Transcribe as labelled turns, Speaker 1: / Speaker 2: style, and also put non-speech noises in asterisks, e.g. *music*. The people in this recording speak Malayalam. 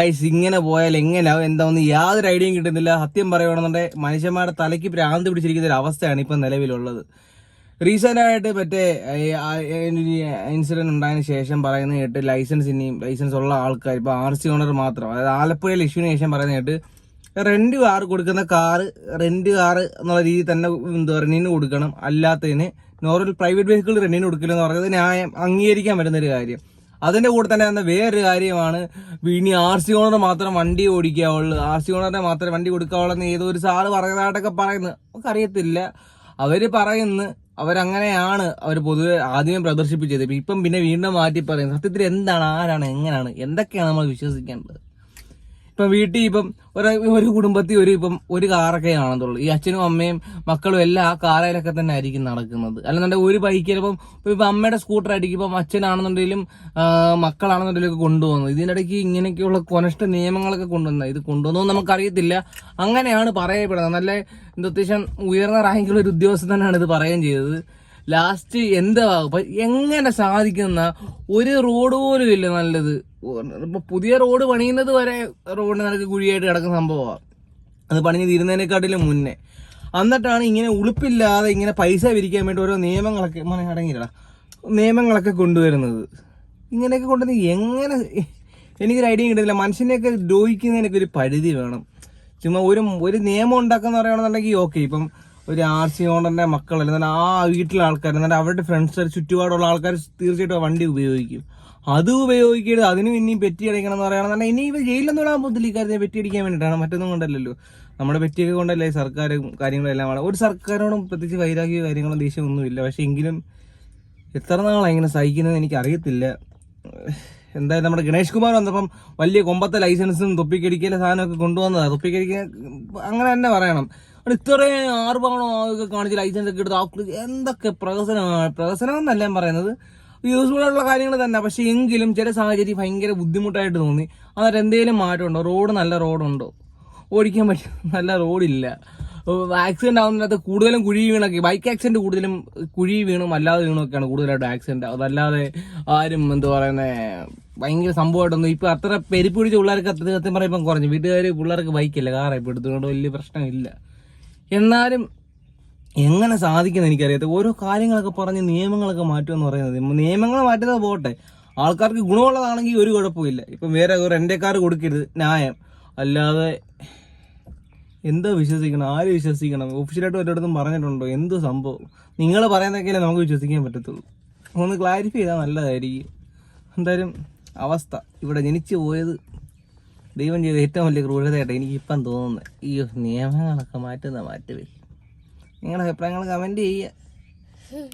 Speaker 1: ഗൈസ് ഇങ്ങനെ പോയാൽ എങ്ങനെയാവും എന്താണെന്ന് യാതൊരു ഐഡിയയും കിട്ടുന്നില്ല. സത്യം പറയുകയാണെന്നുണ്ടെങ്കിൽ മനുഷ്യന്മാരുടെ തലയ്ക്ക് ഭ്രാന്ത് പിടിച്ചിരിക്കുന്ന ഒരു അവസ്ഥയാണ് ഇപ്പം നിലവിലുള്ളത്. റീസെന്റ് ആയിട്ട് മറ്റേ ഇൻസിഡന്റ് ഉണ്ടായതിനു ശേഷം പറയുന്ന കേട്ട് ലൈസൻസ് ഇനിയും ലൈസൻസ് ഉള്ള ആൾക്കാർ ഇപ്പോൾ ആർ സി ഓണർ മാത്രം അതായത് ആലപ്പുഴയിൽ ഇഷ്യൂവിന് ശേഷം പറയുന്ന കേട്ട് റെന്റ് കാർ കൊടുക്കുന്ന കാറ് റെന്റ് കാർ എന്നുള്ള രീതിയിൽ തന്നെ എന്താ റെന്റിന് കൊടുക്കണം. അല്ലാത്തതിന് നോർമൽ പ്രൈവറ്റ് വെഹിക്കിൾ റെന്റിന് കൊടുക്കില്ലെന്ന് പറയുന്നത് ന്യായം അംഗീകരിക്കാൻ പറ്റുന്ന ഒരു കാര്യം. അതിന്റെ കൂടെ തന്നെ തന്നെ വേറൊരു കാര്യമാണ്. ഇനി ആർ സി ഓണർ മാത്രം വണ്ടി ഓടിക്കാവുള്ളൂ. ആർ സി ഓണറിനെ മാത്രം വണ്ടി കൊടുക്കാവുള്ളൂ എന്ന് ഏതോ ഒരു സാറ് പറയുന്നതായിട്ടൊക്കെ പറയുന്നു. നമുക്കറിയത്തില്ല. അവർ പറയുന്നു. അവരങ്ങനെയാണ് അവർ പൊതുവെ ആദ്യമേ പ്രദർശിപ്പിച്ചത്. ഇപ്പം പിന്നെ വീണ്ടും മാറ്റി പറയുന്നത് സത്യത്തിൽ എന്താണ് ആരാണ് എങ്ങനെയാണ് എന്തൊക്കെയാണ് നമ്മൾ വിശ്വസിക്കേണ്ടത്? ഇപ്പം വീട്ടിൽ ഇപ്പം ഒരു ഒരു കുടുംബത്തിൽ ഒരു ഇപ്പം ഒരു കാറൊക്കെ ആണെന്നുള്ളൂ ഈ അച്ഛനും അമ്മയും മക്കളും എല്ലാം ആ കാറയിലൊക്കെ തന്നെ ആയിരിക്കും നടക്കുന്നത്. അല്ലെന്നുണ്ടെങ്കിൽ ഒരു ബൈക്ക് ചിലപ്പം ഇപ്പം അമ്മയുടെ സ്കൂട്ടർ ആയിരിക്കും ഇപ്പം അച്ഛനാണെന്നുണ്ടെങ്കിലും മക്കളാണെന്നുണ്ടെങ്കിലും ഒക്കെ കൊണ്ടുപോകുന്നത്. ഇതിനിടയ്ക്ക് ഇങ്ങനെയൊക്കെയുള്ള കൊനഷ്ട നിയമങ്ങളൊക്കെ കൊണ്ടുവന്നത് ഇത് കൊണ്ടുവന്നോ നമുക്കറിയത്തില്ല. അങ്ങനെയാണ് പറയപ്പെടുന്നത്. നല്ല അത്യാവശ്യം ഉയർന്ന റാങ്കിലുള്ള ഒരു ഉദ്യോഗസ്ഥൻ തന്നെയാണ് ഇത് പറയുകയും ചെയ്തത്. ലാസ്റ്റ് എന്താ എങ്ങനെ സാധിക്കുന്ന ഒരു റോഡ് പോലും ഇല്ല നല്ലത്. ഇപ്പൊ പുതിയ റോഡ് പണിയുന്നത് വരെ റോഡ് നിനക്ക് കുഴിയായിട്ട് കിടക്കുന്ന സംഭവമാണ് അത് പണിഞ്ഞ് തീരുന്നതിനെക്കാട്ടിലും മുന്നേ. എന്നിട്ടാണ് ഇങ്ങനെ ഉളുപ്പില്ലാതെ ഇങ്ങനെ പൈസ വിരിക്കാൻ വേണ്ടി ഓരോ നിയമങ്ങളൊക്കെ അടങ്ങിയില്ല നിയമങ്ങളൊക്കെ കൊണ്ടുവരുന്നത്. ഇങ്ങനെയൊക്കെ കൊണ്ടുവന്ന് എങ്ങനെ എനിക്കൊരു ഐഡിയ കിട്ടുന്നില്ല. മനുഷ്യനെയൊക്കെ ദ്രോഹിക്കുന്നതിനൊക്കെ ഒരു പരിധി വേണം. ചുമ്മാ ഒരു ഒരു നിയമം ഉണ്ടാക്കുന്ന പറയുകയാണെന്നുണ്ടെങ്കിൽ ഓക്കെ. ഇപ്പം ഒരു ആർ സി ഓണറിന്റെ മക്കൾ അല്ലെങ്കിൽ ആ വീട്ടിലെ ആൾക്കാർ എന്നാൽ അവരുടെ ഫ്രണ്ട്സ് ചുറ്റുപാടുള്ള ആൾക്കാർ തീർച്ചയായിട്ടും വണ്ടി ഉപയോഗിക്കും. അത് ഉപയോഗിക്കരുത്. അതിനും ഇനിയും പെറ്റി അടിക്കണം എന്ന് പറയുകയാണെന്നുണ്ടെങ്കിൽ ഇനി ഇവ ജയിലൊന്നും ഇടാൻ പോകത്തില്ല. ഈ കാര്യത്തെ പെറ്റി അടിക്കാൻ വേണ്ടിയിട്ടാണ്. മറ്റൊന്നും കൊണ്ടല്ലല്ലോ. നമ്മുടെ പെറ്റിയൊക്കെ കൊണ്ടല്ലേ സർക്കാരും കാര്യങ്ങളെല്ലാം ആണ് ഒരു സർക്കാരിനോടും പ്രത്യേകിച്ച് വൈരാഗ്യ കാര്യങ്ങളും ദേഷ്യം ഒന്നുമില്ല. പക്ഷെ എങ്കിലും എത്ര നാളാണ് ഇങ്ങനെ സഹിക്കുന്നത് എനിക്ക് അറിയത്തില്ല എന്തായാലും നമ്മുടെ ഗണേഷ് കുമാർ വന്നപ്പം വലിയ കൊമ്പത്തെ ലൈസൻസും തൊപ്പിക്കടിക്കലെ സാധനമൊക്കെ കൊണ്ടുവന്നതാണ് തൊപ്പിക്കടിക്ക അങ്ങനെ തന്നെ പറയണം. ഇത്രയും ആർഭാണോ ഒക്കെ കാണിച്ച് ലൈസൻസ് ഒക്കെ എടുത്ത് ആക്കുക എന്തൊക്കെ പ്രഹസനമാണ് പ്രഹസനം എന്നല്ല ഞാൻ പറയുന്നത്. യൂസ്ഫുൾ ആയിട്ടുള്ള കാര്യങ്ങൾ തന്നെ. പക്ഷെ എങ്കിലും ചില സാഹചര്യം ഭയങ്കര ബുദ്ധിമുട്ടായിട്ട് തോന്നി. എന്നിട്ട് എന്തെങ്കിലും മാറ്റമുണ്ടോ? റോഡ് നല്ല റോഡുണ്ടോ ഓടിക്കാൻ പറ്റും *laughs* നല്ല റോഡില്ല ആക്സിഡന്റ് ആവുന്നതിനകത്ത് കൂടുതലും കുഴി വീണൊക്കെ ബൈക്ക് ആക്സിഡന്റ് കൂടുതലും കുഴി വീണും അല്ലാതെ വീണൊക്കെയാണ് കൂടുതലായിട്ട് ആക്സിഡന്റ് അതല്ലാതെ ആരും എന്താ പറയുന്നത് ഭയങ്കര സംഭവമായിട്ടൊന്നും ഇപ്പൊ അത്ര പെരുപ്പിടിച്ച് പിള്ളേർക്ക് സത്യം പറയുമ്പോൾ കുറഞ്ഞു. വീട്ടുകാർ പിള്ളേർക്ക് ബൈക്കില്ല കാറായി ഇപ്പം എടുത്തുകൊണ്ട് വലിയ പ്രശ്നമില്ല. എന്നാലും എങ്ങനെ സാധിക്കുന്ന എനിക്കറിയാത്ത ഓരോ കാര്യങ്ങളൊക്കെ പറഞ്ഞ് നിയമങ്ങളൊക്കെ മാറ്റുക എന്ന് പറയുന്നത് നിയമങ്ങൾ മാറ്റുന്നത് പോട്ടെ. ആൾക്കാർക്ക് ഗുണമുള്ളതാണെങ്കിൽ ഒരു കുഴപ്പമില്ല ഇപ്പം വേറെ ഒരു എന്റെ കാർ കൊടുക്കരുത്. ന്യായം. അല്ലാതെ എന്താ വിശ്വസിക്കണം ആര് വിശ്വസിക്കണം? ഒഫീഷ്യലായിട്ട് ഒരിടത്തും പറഞ്ഞിട്ടുണ്ടോ? എന്ത് സംഭവം? നിങ്ങൾ പറയുന്നതൊക്കെയല്ലേ നമുക്ക് വിശ്വസിക്കാൻ പറ്റത്തുള്ളൂ. ഒന്ന് ക്ലാരിഫൈ ചെയ്താൽ നല്ലതായിരിക്കും. എന്തായാലും അവസ്ഥ. ഇവിടെ ജനിച്ചു പോയത് ദൈവം ചെയ്ത ഏറ്റവും വലിയ ക്രൂരതയായിട്ട് എനിക്ക് തോന്നുന്നു. ഈ നിയമങ്ങളൊക്കെ മാറ്റുന്ന മാറ്റുവേ നിങ്ങളുടെ അഭിപ്രായങ്ങൾ കമന്റ് ചെയ്യുക.